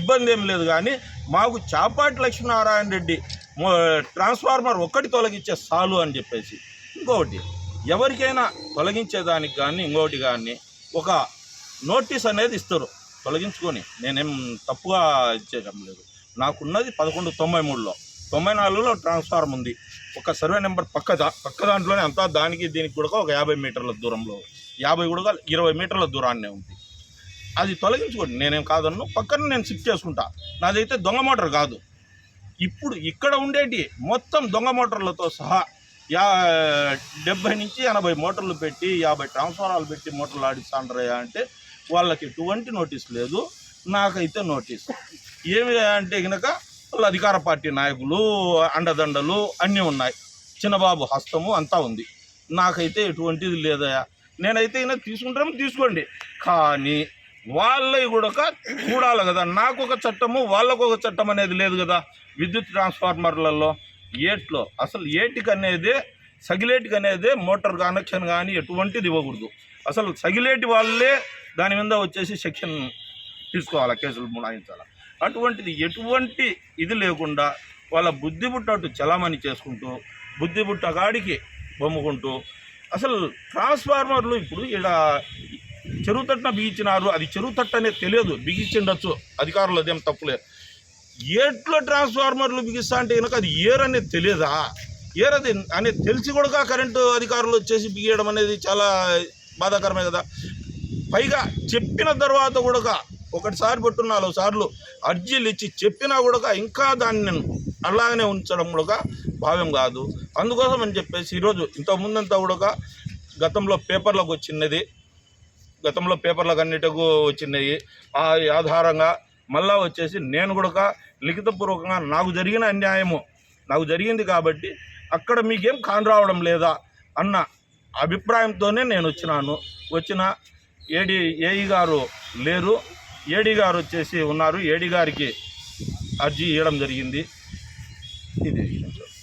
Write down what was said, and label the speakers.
Speaker 1: ఇబ్బంది ఏం లేదు కానీ మాకు చాపాటి లక్ష్మీనారాయణ రెడ్డి ట్రాన్స్ఫార్మర్ ఒక్కటి తొలగించే సాలు అని చెప్పేసి. ఇంకొకటి ఎవరికైనా తొలగించేదానికి కానీ ఇంకొకటి కానీ ఒక నోటీస్ అనేది ఇస్తారు తొలగించుకొని. నేనేం తప్పుగా ఇచ్చేయడం లేదు. నాకున్నది పదకొండు తొంభై మూడులో. తొంభై నాలుగులో ట్రాన్స్ఫార్మ్ ఉంది. ఒక సర్వే నెంబర్ పక్క దా పక్క దాంట్లోనే అంతా దానికి దీనికి కూడా ఒక యాభై మీటర్ల దూరంలో. యాభై కూడా ఇరవై మీటర్ల దూరాన్నే ఉంది. అది తొలగించుకోండి. నేనేం కాదన్ను పక్కన నేను షిఫ్ట్ చేసుకుంటా. నాదైతే దొంగ మోటార్ కాదు. ఇప్పుడు ఇక్కడ ఉండేటి మొత్తం దొంగ మోటార్లతో సహా యా డెబ్బై నుంచి ఎనభై మోటార్లు పెట్టి యాభై ట్రాన్స్ఫారాలు పెట్టి మోటార్లు ఆడిస్తాండ్రయ్యా అంటే వాళ్ళకి ఎటువంటి నోటీస్ లేదు. నాకైతే నోటీస్. ఏమి అంటే కనుక వాళ్ళ అధికార పార్టీ నాయకులు అండదండలు అన్నీ ఉన్నాయి. చిన్నబాబు హస్తము అంతా ఉంది. నాకైతే ఎటువంటిది లేదయా నేనైతే అయినా తీసుకుంటాం తీసుకోండి. కానీ వాళ్ళవి కూడా చూడాలి కదా. నాకు ఒక చట్టము వాళ్ళకు ఒక చట్టం అనేది లేదు కదా. విద్యుత్ ట్రాన్స్ఫార్మర్లలో ఏట్లో అసలు ఏటికి అనేది సగిలేటికి అనేది మోటార్ కనెక్షన్ కానీ ఎటువంటిది ఇవ్వకూడదు. అసలు సగిలేటి వాళ్ళే దాని మీద వచ్చేసి సెక్షన్ తీసుకోవాలి కేసులు మునాయించాలి. అటువంటిది ఎటువంటి ఇది లేకుండా వాళ్ళ బుద్ధి పుట్టట్టు చలామణి చేసుకుంటూ బుద్ధి బుట్ట కాడికి బొమ్ముకుంటూ అసలు ట్రాన్స్ఫార్మర్లు ఇప్పుడు ఇలా చెరువు తట్టున బిగించినారు. అది చెరువు తట్టు అనేది తెలియదు. బిగించిండొచ్చు. అధికారులు అదేం తప్పులేదు ఏట్లో ట్రాన్స్ఫార్మర్లు బిగిస్తా అంటే కనుక అది ఏర్ అనేది తెలియదా? ఏర్ అది అనేది తెలిసి కూడా కరెంటు అధికారులు వచ్చేసి బిగియడం అనేది చాలా బాధాకరమే కదా. పైగా చెప్పిన తర్వాత కూడా ఒకటిసారి పట్టు నాలుగు సార్లు అర్జీలు ఇచ్చి చెప్పినా కూడా ఇంకా దాన్ని అలాగనే ఉంచడం కూడా భావ్యం కాదు. అందుకోసం అని చెప్పేసి ఈరోజు ఇంతకుముందంతా కూడా గతంలో పేపర్లోకి వచ్చినది గతంలో పేపర్లకు అన్నిటికు వచ్చినాయి. ఆ ఆధారంగా మళ్ళా వచ్చేసి నేను కూడా లిఖితపూర్వకంగా నాకు జరిగిన అన్యాయము నాకు జరిగింది కాబట్టి అక్కడ మీకేం కాని రావడం లేదా అన్న అభిప్రాయంతోనే నేను వచ్చినాను వచ్చిన ఏడి ఏఈ గారు లేరు. ఏడి గారు వచ్చేసి ఉన్నారు. ఏడి గారికి అర్జీ ఇవ్వడం జరిగింది. ఇది విషయం.